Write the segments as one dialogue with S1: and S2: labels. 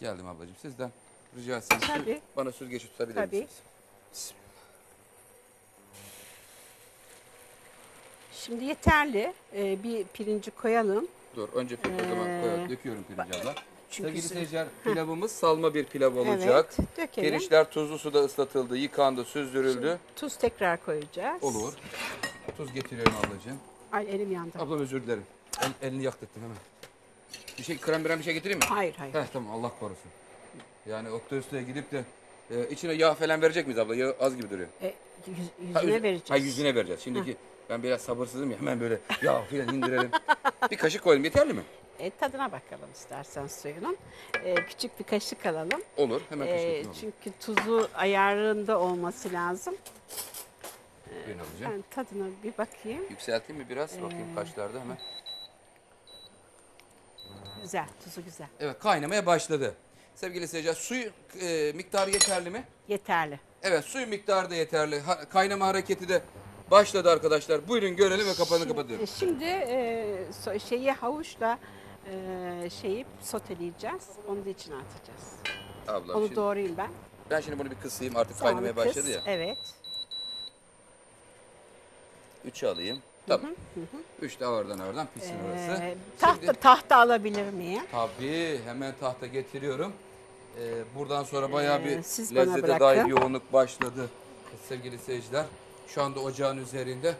S1: Geldim ablacığım sizden rica etsem.
S2: Tabii.
S1: Bana süzgeci tutabilir
S2: Tabii.
S1: misiniz?
S2: Şimdi yeterli. Ee, bir pirinci koyalım.
S1: Dur önce pil o zaman
S2: Ee,
S1: koyalım. Döküyorum pirinci abla.
S2: çünkü
S1: Sevgili seyirciler pilavımız salma bir pilav olacak.
S2: Evet, dökelim.
S1: Pirinçler tuzlu suda ıslatıldı, yıkandı, süzdürüldü.
S2: Tuz tekrar koyacağız.
S1: Olur. Tuz getiriyorum ablacığım.
S2: Ay elim yandı.
S1: Ablam özür dilerim. El, elini yaktırttın hemen. Bir şey krem bir şey getireyim mi?
S2: Hayır hayır.
S1: Heh, tamam Allah korusun. Yani Oktay Usta'ya gidip de e, içine yağ falan verecek miyiz abla? Yağ az gibi duruyor.
S2: E, yüz-
S1: Ha,
S2: yüzüne
S1: üz-
S2: vereceğiz.
S1: Ha yüzüne vereceğiz. Şimdiki ben biraz sabırsızım ya hemen böyle yağ falan indirelim. bir kaşık koyalım yeterli mi?
S2: E, tadına bakalım istersen suyunun. E, küçük bir kaşık alalım.
S1: Olur hemen
S2: E,
S1: kaşık. E,
S2: çünkü tuzu ayarında olması lazım.
S1: Buyurun ablacığım.
S2: Ben tadına bir bakayım.
S1: Yükselteyim mi biraz? Bakayım
S2: Ee,
S1: kaçlarda hemen.
S2: Güzel, tuzu güzel.
S1: Evet kaynamaya başladı. Sevgili seyirciler suyu e, miktarı yeterli mi?
S2: Yeterli.
S1: Evet suyu miktarı da yeterli. Ha- kaynama hareketi de başladı arkadaşlar. Buyurun görelim ve kapağını
S2: Şimdi,
S1: kapatıyorum.
S2: şimdi e, şeyi havuçla e, şeyi soteleyeceğiz. Onu da içine atacağız.
S1: Abla
S2: Onu
S1: şimdi,
S2: doğrayayım ben.
S1: ben şimdi bunu bir kısayım artık
S2: Soğanı
S1: kaynamaya
S2: kıs.
S1: başladı ya.
S2: Evet.
S1: Üçü alayım. Tamam. Üç de oradan oradan pişsin orası.
S2: E, tahta,
S1: Şimdi,
S2: tahta alabilir miyim?
S1: tabii hemen tahta getiriyorum. Ee, buradan sonra bayağı
S2: Ee,
S1: bir
S2: siz bana
S1: lezzete
S2: bırakın.
S1: dair yoğunluk başladı. Sevgili seyirciler. Şu anda ocağın üzerinde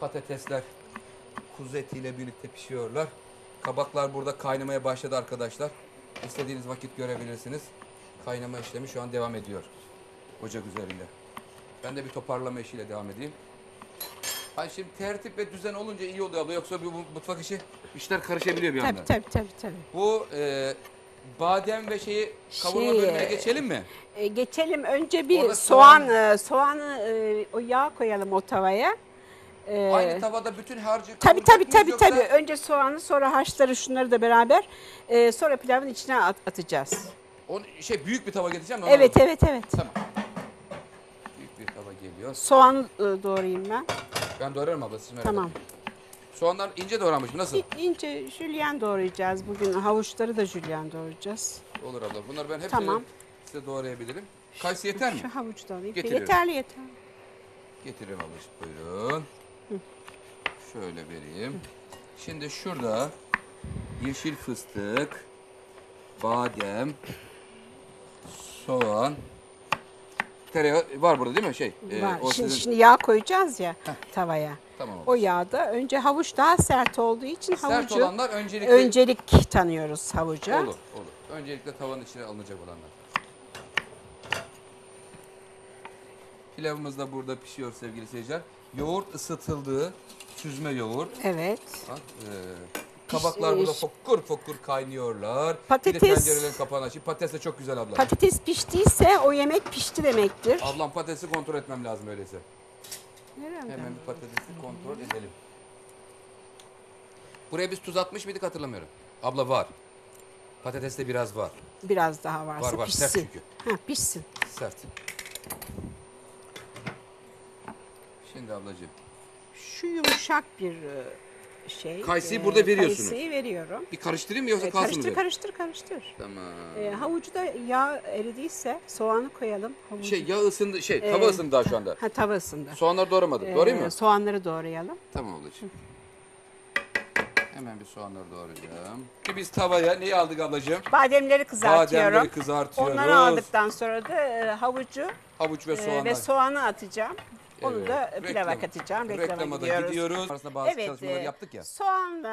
S1: patatesler kuzu etiyle birlikte pişiyorlar. Kabaklar burada kaynamaya başladı arkadaşlar. İstediğiniz vakit görebilirsiniz. Kaynama işlemi şu an devam ediyor. Ocak üzerinde. Ben de bir toparlama işiyle devam edeyim. Ay şimdi tertip ve düzen olunca iyi oluyor abla. Yoksa bu mutfak işi işler karışabiliyor bir anda.
S2: Tabii tabii tabii. tabii.
S1: Bu e, badem ve şeyi kavurma
S2: Şey,
S1: bölümüne geçelim mi?
S2: E, geçelim önce bir
S1: Orada
S2: soğan
S1: soğan-
S2: e, soğanı e, o yağ koyalım o tavaya. E,
S1: Aynı tavada bütün harcı
S2: Tabii
S1: kavuracak
S2: tabii
S1: mıyız
S2: tabii
S1: yoksa-
S2: tabii. Önce soğanı sonra haşları şunları da beraber e, sonra pilavın içine at- atacağız.
S1: Onu, şey büyük bir tava getireceğim de onu
S2: Evet
S1: alalım.
S2: evet evet.
S1: Tamam. Büyük bir tava geliyor.
S2: Soğanı e, doğrayayım ben.
S1: Ben doğrarım abla siz merak
S2: Tamam.
S1: etmeyin. Soğanlar ince doğranmış mı? Nasıl?
S2: İ- İnce jülyen doğrayacağız bugün. Havuçları da jülyen doğrayacağız.
S1: Olur abla. Bunları ben hepsini
S2: Tamam.
S1: size doğrayabilirim. Kayısı yeter mi?
S2: Şu havucu da alayım.
S1: Getiriyorum.
S2: Yeterli yeterli.
S1: Getiririm ablacığım. Buyurun. Şöyle vereyim. Şimdi şurada yeşil fıstık, badem, soğan, tereyağı var burada değil mi şey? e,
S2: Var.
S1: o
S2: Şimdi,
S1: sizin-
S2: şimdi yağ koyacağız ya tavaya.
S1: Tamam.
S2: O yağda önce havuç daha sert olduğu için
S1: Sert
S2: havucu
S1: olanlar öncelikle
S2: öncelik tanıyoruz havuca.
S1: olur, olur. Öncelikle tavanın içine alınacak olanlar. Pilavımız da burada pişiyor sevgili seyirciler. Yoğurt ısıtıldığı süzme yoğurt.
S2: Evet.
S1: Bak, e, kabaklar burada fokur fokur kaynıyorlar. Bir
S2: Patates-
S1: de tencerelerin kapağını açayım. Patates de çok güzel abla.
S2: Patates piştiyse o yemek pişti demektir.
S1: Ablam patatesi kontrol etmem lazım öyleyse.
S2: Herhalde.
S1: Hemen bir patatesi kontrol edelim. Buraya biz tuz atmış mıydık hatırlamıyorum. Abla var. Patateste biraz var.
S2: Biraz daha varsa
S1: Var, var.
S2: pişsin.
S1: Sert çünkü.
S2: Ha, pişsin.
S1: Sert. Şimdi ablacığım.
S2: Şu yumuşak bir e, şey.
S1: Kayısıyı burada veriyorsunuz.
S2: Kayısıyı veriyorum.
S1: Bir karıştırayım mı yoksa
S2: E,
S1: kalsın
S2: karıştır
S1: mı?
S2: karıştır karıştır.
S1: Tamam.
S2: E, havucu da yağ eridiyse soğanı koyalım. Havucu.
S1: Şey yağ ısındı, şey tava
S2: E,
S1: ısındı daha şu anda.
S2: Ha tava ısındı.
S1: Soğanları doğramadım.
S2: E,
S1: Doğrayayım mı?
S2: Soğanları doğrayalım.
S1: Tamam ablacığım. Hemen bir soğanları doğrayacağım. Şimdi biz tavaya neyi aldık ablacığım?
S2: Bademleri kızartıyorum.
S1: Bademleri kızartıyoruz.
S2: Onları aldıktan sonra da e, havucu
S1: Havuç ve
S2: e,
S1: soğanlar.
S2: ve soğanı atacağım. Onu
S1: Evet.
S2: da pilava
S1: Reklam-
S2: katacağım. Reklama,
S1: Reklama da
S2: gidiyoruz.
S1: gidiyoruz. Arasında bazı
S2: Evet,
S1: çalışmaları
S2: e,
S1: yaptık ya.
S2: Soğanla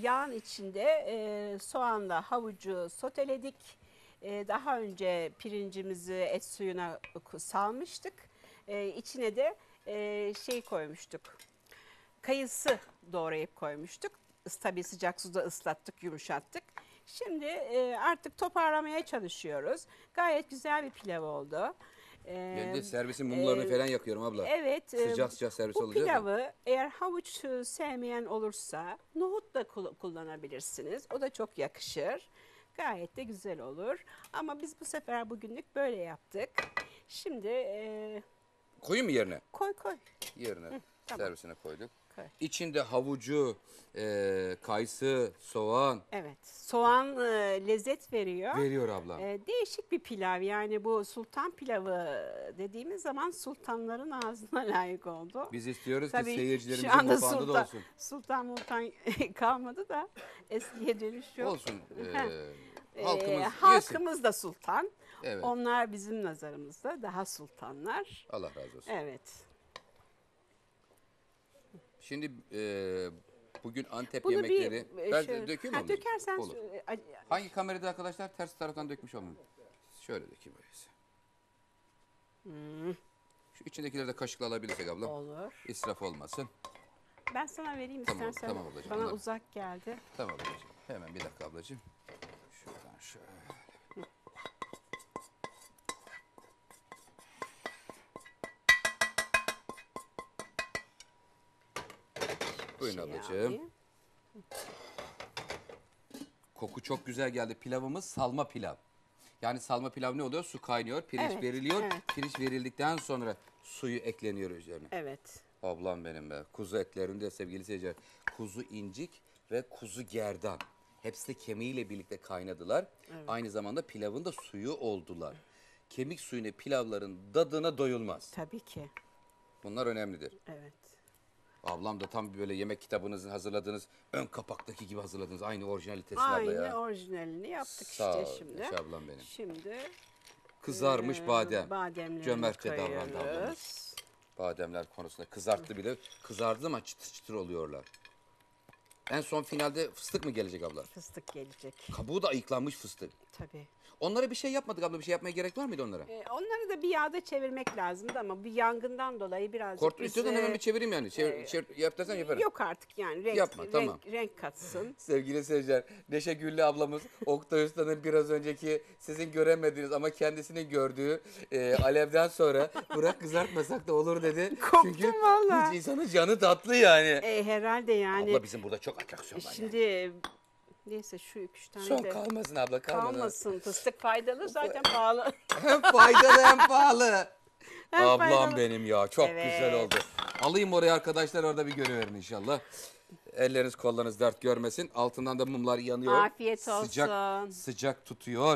S2: yağın içinde e, soğanla havucu soteledik. E, daha önce pirincimizi et suyuna ku- salmıştık. E, içine de e, şey koymuştuk. Kayısı doğrayıp koymuştuk. Is- Tabii sıcak suda ıslattık, yumuşattık. Şimdi e, artık toparlamaya çalışıyoruz. Gayet güzel bir pilav oldu. E,
S1: Ben de servisin mumlarını
S2: e,
S1: falan yakıyorum abla.
S2: Evet. e,
S1: Sıcak sıcak servis
S2: bu
S1: olacak. ya.
S2: pilavı eğer havuç e, sevmeyen olursa nohut da kul- kullanabilirsiniz. O da çok yakışır. Gayet de güzel olur. Ama biz bu sefer bugünlük böyle yaptık. Şimdi e,
S1: Koyayım mı yerine?
S2: koy koy.
S1: Yerine
S2: tamam.
S1: servisine koyduk.
S2: Koy.
S1: İçinde havucu, e, kayısı, soğan
S2: Evet. Soğan e, lezzet veriyor.
S1: veriyor abla.
S2: E, değişik bir pilav yani bu sultan pilavı dediğimiz zaman sultanların ağzına layık oldu.
S1: Biz istiyoruz
S2: Tabii
S1: ki
S2: şu
S1: seyircilerimizin
S2: anda
S1: mutfağında da
S2: sultan,
S1: olsun.
S2: sultan multan kalmadı da eskiye dönüş yok.
S1: Olsun.
S2: Ee,
S1: halkımız yesin.
S2: halkımız da sultan.
S1: Evet.
S2: Onlar bizim nazarımızda daha sultanlar.
S1: Allah razı olsun.
S2: Evet.
S1: Şimdi e, bugün Antep
S2: Bunu
S1: yemekleri.
S2: bir e,
S1: ben
S2: şöyle-
S1: dökeyim
S2: Ha,
S1: mi?
S2: Dökersen
S1: Olur. Hangi kamerada arkadaşlar? Ters taraftan dökmüş olmayayım. Şöyle dökeyim öyleyse.
S2: Hmm.
S1: Şu içindekileri de kaşıkla alabilirsek abla.
S2: olur.
S1: İsraf olmasın.
S2: Ben sana vereyim
S1: Tamam,
S2: istersen.
S1: tamam ablacığım,
S2: Bana
S1: bunları-
S2: uzak geldi.
S1: Tamam ablacığım. Hemen bir dakika ablacığım. Şuradan şöyle. Buyurun
S2: Şey
S1: ablacığım.
S2: alayım.
S1: Koku çok güzel geldi. Pilavımız salma pilav. Yani salma pilav ne oluyor? Su kaynıyor, pirinç
S2: Evet,
S1: veriliyor.
S2: evet.
S1: Pirinç verildikten sonra suyu ekleniyor üzerine.
S2: Evet.
S1: Ablam benim be. Kuzu etlerinde sevgili seyirciler. Kuzu incik ve kuzu gerdan. Hepsi de kemiğiyle birlikte kaynadılar. Aynı zamanda pilavın da suyu oldular. Kemik suyuna pilavların dadına doyulmaz.
S2: Tabii ki.
S1: Bunlar önemlidir.
S2: Evet.
S1: Ablam da tam böyle yemek kitabınızı hazırladığınız ön kapaktaki gibi hazırladınız. Aynı orijinalitesi abla
S2: Aynı
S1: ya.
S2: orijinalini yaptık
S1: Sağ
S2: işte
S1: ol,
S2: şimdi.
S1: Neşe ablam benim.
S2: Şimdi
S1: Kızarmış
S2: e,
S1: badem.
S2: bademlerimizi
S1: Cömertçe davrandı
S2: koyuyoruz.
S1: ablamız. Bademler konusunda kızarttı bile. Kızardı ama çıtır çıtır oluyorlar. En son finalde fıstık mı gelecek abla?
S2: Fıstık gelecek.
S1: Kabuğu da ayıklanmış fıstık.
S2: Tabii.
S1: Onlara bir şey yapmadık abla. Bir şey yapmaya gerek var mıydı onlara?
S2: E, onları da bir yağda çevirmek lazımdı ama bir yangından dolayı birazcık
S1: Kort
S2: biz,
S1: istiyorsan
S2: e,
S1: hemen bir çevireyim yani. Çevir, çevir- yap dersen yaparım.
S2: Yok artık yani renk,
S1: Yapma,
S2: renk,
S1: tamam.
S2: renk katsın.
S1: Sevgili seyirciler, Neşe Güllü ablamız Oktay Usta'nın biraz önceki sizin göremediğiniz ama kendisinin gördüğü e, alevden sonra bırak kızartmasak da olur dedi.
S2: Koptum
S1: Çünkü
S2: valla.
S1: insanın canı tatlı yani.
S2: E, herhalde yani.
S1: Abla bizim burada çok atraksiyon var. yani.
S2: Neyse şu üç tane
S1: Son
S2: de
S1: kalmasın abla kalmadan.
S2: kalmasın. Fıstık faydalı zaten pahalı.
S1: Hem faydalı hem pahalı.
S2: Hem
S1: Ablam
S2: faydalı.
S1: benim ya çok
S2: Evet.
S1: güzel oldu. Alayım oraya arkadaşlar orada bir görüverin inşallah. Elleriniz kollarınız dert görmesin. Altından da mumlar yanıyor.
S2: Afiyet
S1: Sıcak,
S2: olsun.
S1: sıcak tutuyor.